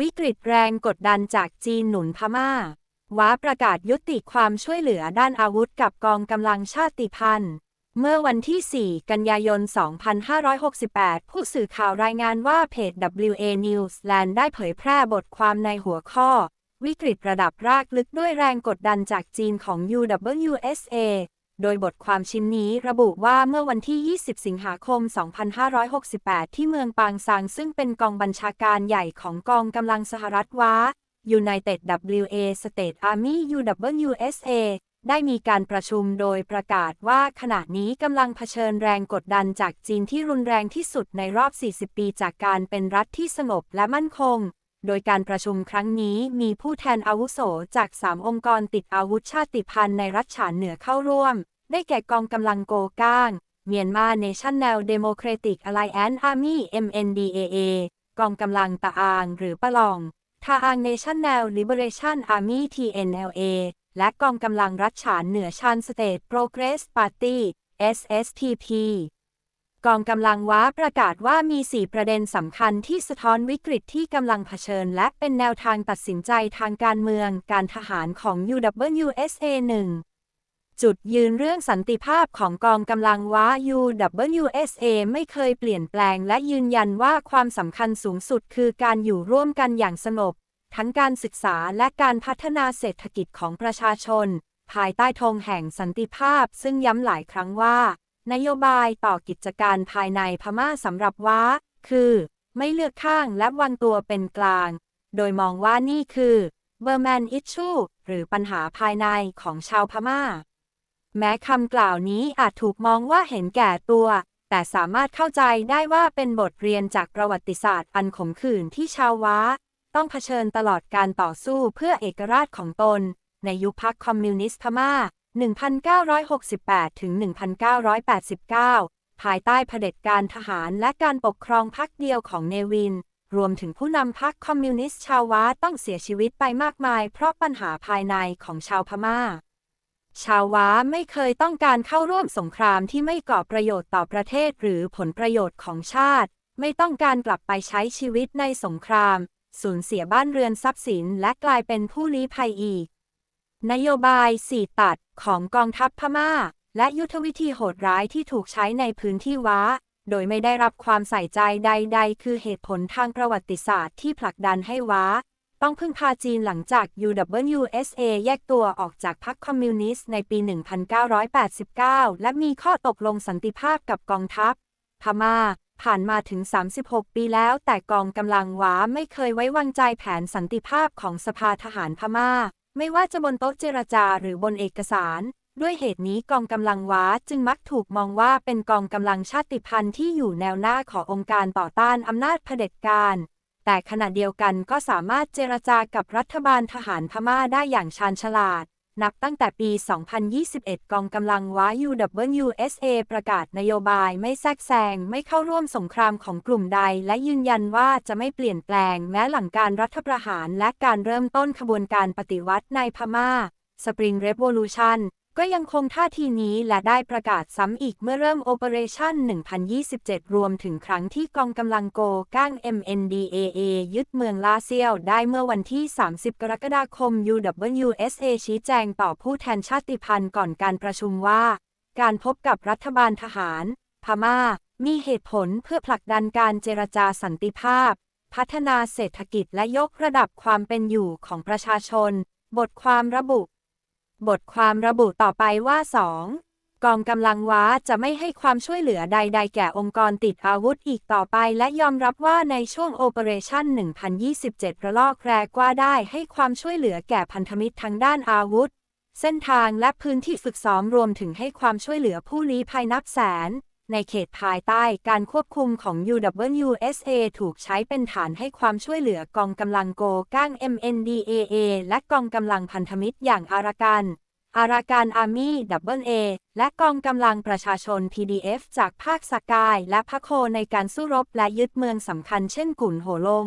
วิกฤตแรงกดดันจากจีนหนุนพม่า ว้าประกาศยุติความช่วยเหลือด้านอาวุธกับกองกำลังชาติพันธุ์ เมื่อวันที่ 4 กันยายน 2568 ผู้สื่อข่าวรายงานว่าเพจ WA Newsland ได้เผยแพร่บทความในหัวข้อ วิกฤตระดับรากลึกด้วยแรงกดดันจากจีนของ UWSA โดยบทความชิ้นนี้ระบุว่าเมื่อวันที่ 20 สิงหาคม 2568 ที่เมืองปางซางซึ่งเป็นกองบัญชาการใหญ่ของกองกำลังสหรัฐว้า United WA State Army UWSA ได้มีการประชุมโดยประกาศว่าขณะนี้กำลังเผชิญแรงกดดันจากจีนที่รุนแรงที่สุดในรอบ 40 ปีจากการเป็นรัฐที่สงบและมั่นคง โดยการประชุมครั้งนี้มีผู้แทนอาวุโสจาก 3 องค์กรติดอาวุธชาติพันธุ์ในรัฐฉานเหนือเข้าร่วม ได้แก่กองกำลังโกก้าง เมียนมา National Democratic Alliance Army MNDAA กองกำลังตะอางหรือปะลอง ทาอาง National Liberation Army TNLA และกองกำลังรัฐฉานเหนือชานสเตทโปรเกรสปาร์ตี้ SSPP กองกำลังว้าประกาศว่ามี 4 ประเด็นสำคัญที่สะท้อนวิกฤตที่กำลังเผชิญ และเป็นแนวทางตัดสินใจทางการเมืองการทหารของ UWSA 1 จุดยืนเรื่องสันติภาพของกองกำลังว้า UWSA ไม่เคยเปลี่ยนแปลงและยืนยันว่าความสำคัญสูงสุดคือการอยู่ร่วมกันอย่างสงบ ทั้งการศึกษาและการพัฒนาเศรษฐกิจของประชาชน ภายใต้ธงแห่งสันติภาพ ซึ่งย้ำหลายครั้งว่า นโยบายต่อกิจการภายในพม่าสำหรับว้า คือ ไม่เลือกข้างและวางตัวเป็นกลาง โดยมองว่านี่คือเบอร์แมนอิชชูหรือปัญหาภายในของชาวพม่า แม้คำกล่าวนี้อาจถูกมองว่าเห็นแก่ตัว แต่สามารถเข้าใจได้ว่าเป็นบทเรียนจากประวัติศาสตร์อันขมขื่นที่ชาวว้า ต้องเผชิญตลอดการต่อสู้เพื่อเอกราชของตน ในยุคพรรคคอมมิวนิสต์พม่า 1968 ถึง 1989 ภายใต้เผด็จการทหารและการปกครองพรรคเดียวของเนวิน รวมถึงผู้นำพรรคคอมมิวนิสต์ชาวว้าต้องเสียชีวิตไปมากมาย เพราะปัญหาภายในของชาวพม่า ชาวว้าไม่เคยต้องการเข้าร่วมสงครามที่ไม่ก่อประโยชน์ต่อประเทศหรือผลประโยชน์ของชาติ ไม่ต้องการกลับไปใช้ชีวิตในสงคราม สูญเสียบ้านเรือนทรัพย์สินและกลายเป็นผู้ลี้ภัยอีก นโยบายสี่ตัดของกองทัพพม่า และยุทธวิธีโหดร้ายที่ถูกใช้ในพื้นที่ว้า โดยไม่ได้รับความใส่ใจใด ๆ คือเหตุผลทางประวัติศาสตร์ที่ผลักดันให้ว้า ต้องพึ่งพาจีนหลังจาก UWSA แยกตัวออกจากพรรคคอมมิวนิสต์ในปี 1989 และมีข้อตกลงสันติภาพกับกองทัพ พม่า ผ่านมาถึง 36 ปีแล้ว แต่กองกำลังว้าไม่เคยไว้วางใจแผนสันติภาพของสภาทหารพม่า ไม่ว่าจะบนโต๊ะเจรจาหรือบนเอกสาร ด้วยเหตุนี้กองกำลังว้าจึงมักถูกมองว่าเป็นกองกำลังชาติพันธุ์ที่อยู่แนวหน้าขององค์การต่อต้านอำนาจเผด็จการ แต่ขณะเดียวกันก็สามารถเจรจากับรัฐบาลทหารพม่าได้อย่างชาญฉลาด นับตั้งแต่ปี 2021 กองกำลังว้า UWSA ประกาศนโยบายไม่แทรกแซง ไม่เข้าร่วมสงครามของกลุ่มใด และยืนยันว่าจะไม่เปลี่ยนแปลง แม้หลังการรัฐประหารและการเริ่มต้นขบวนการปฏิวัติในพม่า Spring Revolution ก็ยังคงท่าทีนี้และได้ประกาศซ้ำอีกเมื่อเริ่ม Operation 1027 รวมถึงครั้งที่กองกำลังโกก้าง MNDAA ยึดเมืองลาเซียวได้เมื่อวันที่ 30 กรกฎาคม UWSA ชี้แจงต่อผู้แทนชาติพันธุ์ก่อนการประชุมว่า การพบกับรัฐบาลทหาร พม่า มีเหตุผลเพื่อผลักดันการเจรจาสันติภาพ พัฒนาเศรษฐกิจและยกระดับความเป็นอยู่ของประชาชน บทความระบุ บทความระบุต่อไปว่า 2. กองกำลังว้าจะไม่ให้ความช่วยเหลือใด ๆ แก่องค์กรติดอาวุธอีกต่อไป และยอมรับว่าในช่วงโอเปอเรชั่น 1027 ระลอกแรกว่าได้ให้ความช่วยเหลือแก่พันธมิตรทางด้านอาวุธ เส้นทางและพื้นที่ฝึกซ้อมรวมถึงให้ความช่วยเหลือผู้ลี้ภัยนับแสน ในเขตภายใต้การควบคุมของ UWSA ถูกใช้เป็นฐานให้ความช่วยเหลือกองกำลังโกก้าง MNDAA และกองกำลังพันธมิตรอย่างอารากัน อาราการอาร์มี่ดับเบิลเอและกองกำลังประชาชน PDF จากภาคสกาย และพะโคในการสู้รบและยึดเมืองสำคัญเช่นกุ่นโหลง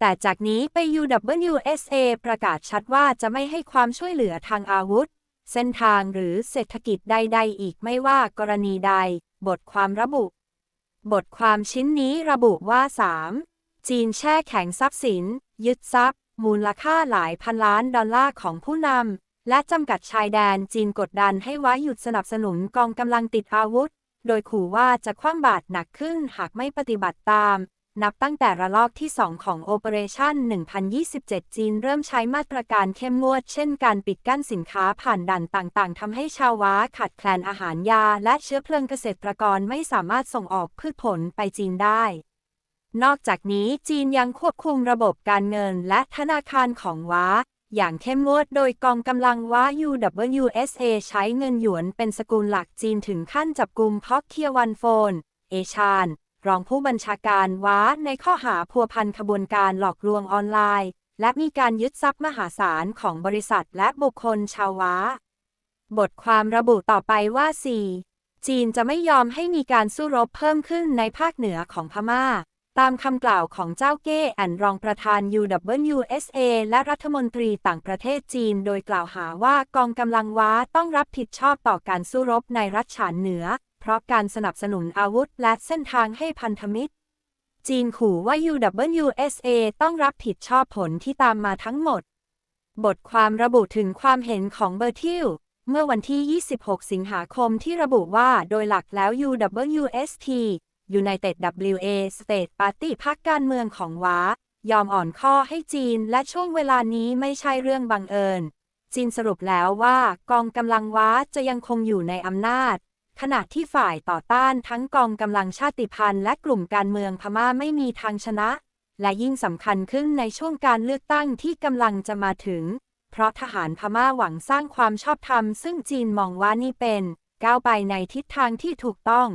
แต่จากนี้ไป UWSA ประกาศชัดว่าจะไม่ให้ความช่วยเหลือทางอาวุธ เส้นทางหรือเศรษฐกิจใด ๆ อีกไม่ว่ากรณีใด บทความระบุ บทความชิ้นนี้ระบุว่า 3. จีนแช่แข็งทรัพย์สิน ยึดทรัพย์ มูลค่าหลายพันล้านดอลลาร์ของผู้นำ และจำกัดชายแดนจีนกดดันให้ว้หยุดสนับสนุนกองกำลังติดอาวุธ โดยขู่ว่าจะคว่ำบาตรหนักขึ้นหากไม่ปฏิบัติตาม นับตั้งแต่ระลอกที่ 2 ของ Operation 1027 จีนเริ่มใช้มาตรการเข้มงวด เช่นการปิดกั้นสินค้าผ่านด่านต่างๆ ทำให้ชาวว้าขาดแคลนอาหารยา และเชื้อเพลิงเกษตรกรไม่สามารถส่งออกพืชผลไปจีนได้ นอกจากนี้จีนยังควบคุมระบบการเงินและธนาคารของว้า อย่างเข้มงวดโดยกองกำลังว้า UWSA ใช้เงินหยวนเป็นสกุลหลักจีนถึงขั้นจับกลุ่มพอกเคียวันโฟน เอชาน รองผู้บัญชาการว้าในข้อหาพัวพันขบวนการหลอกลวงออนไลน์ และมีการยึดทรัพย์มหาศาลของบริษัทและบุคคลชาวว้า บทความระบุต่อไปว่า 4. จีนจะไม่ยอมให้มีการสู้รบเพิ่มขึ้นในภาคเหนือของพม่า ตามคำกล่าวของเจ้าเก้อันรองประธาน UWSA และรัฐมนตรีต่างประเทศจีน โดยกล่าวหาว่ากองกำลังว้าต้องรับผิดชอบต่อการสู้รบในรัฐฉานเหนือ เพราะการสนับสนุนอาวุธและเส้นทางให้พันธมิตร จีนขู่ว่า UWSA ต้องรับผิดชอบผลที่ตามมาทั้งหมด บทความระบุถึงความเห็นของเบอร์ทิลเมื่อวันที่ 26 สิงหาคมที่ระบุว่าโดยหลักแล้ว UWST United WA State Party พรรคการเมืองของว้ายอมอ่อนข้อให้จีนและช่วงเวลานี้ไม่ใช่เรื่องบังเอิญ จีนสรุปแล้วว่ากองกำลังว้าจะยังคงอยู่ในอำนาจ ขณะที่ฝ่ายต่อต้านทั้งกองกำลังชาติพันธุ์และกลุ่มการเมืองพม่าไม่มีทางชนะ และยิ่งสำคัญขึ้นในช่วงการเลือกตั้งที่กำลังจะมาถึง เพราะทหารพม่าหวังสร้างความชอบธรรม ซึ่งจีนมองว่านี่เป็นก้าวไปในทิศทางที่ถูกต้อง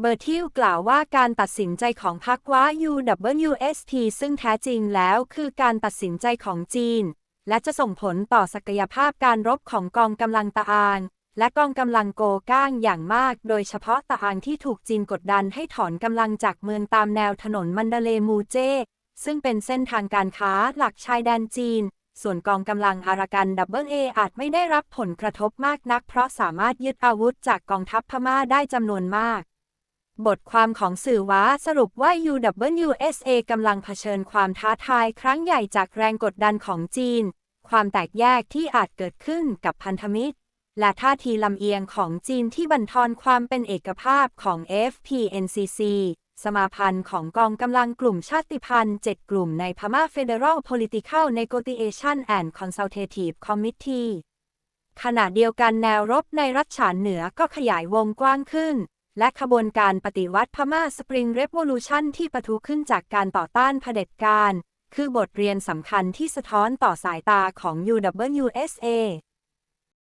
เบอร์ทิลกล่าวว่าการตัดสินใจของพรรคว้า UWST ซึ่งแท้จริงแล้วคือการตัดสินใจของจีน และจะส่งผลต่อศักยภาพการรบของกองกำลังตะอาง และกองกำลังโกก้างอย่างมาก โดยเฉพาะตะอางที่ถูกจีนกดดันให้ถอนกำลังจากเมืองตามแนวถนนมันเดเลมูเจ ซึ่งเป็นเส้นทางการค้าหลักชายแดนจีน ส่วนกองกำลังอารากันดับเบิลเออาจไม่ได้รับผลกระทบมากนัก เพราะสามารถยึดอาวุธจากกองทัพพม่าได้จำนวนมากบทความของสื่อว้าสรุปว่า UWSA กำลังเผชิญความท้าทายครั้งใหญ่จากแรงกดดันของจีน ความแตกแยกที่อาจเกิดขึ้นกับพันธมิตร และท่าทีลำเอียงของจีนที่บั่นทอนความเป็นเอกภาพของ FPNCC สมาพันธ์ของกองกำลังกลุ่มชาติพันธุ์ 7 กลุ่มในพม่า Federal Political Negotiation and Consultative Committee ขณะเดียวกันแนวรบในรัฐฉานเหนือก็ขยายวงกว้างขึ้น และขบวนการปฏิวัติพม่า Spring Revolution ที่ปะทุขึ้นจากการต่อต้านเผด็จการ คือบทเรียนสำคัญที่สะท้อนต่อสายตาของ UWSA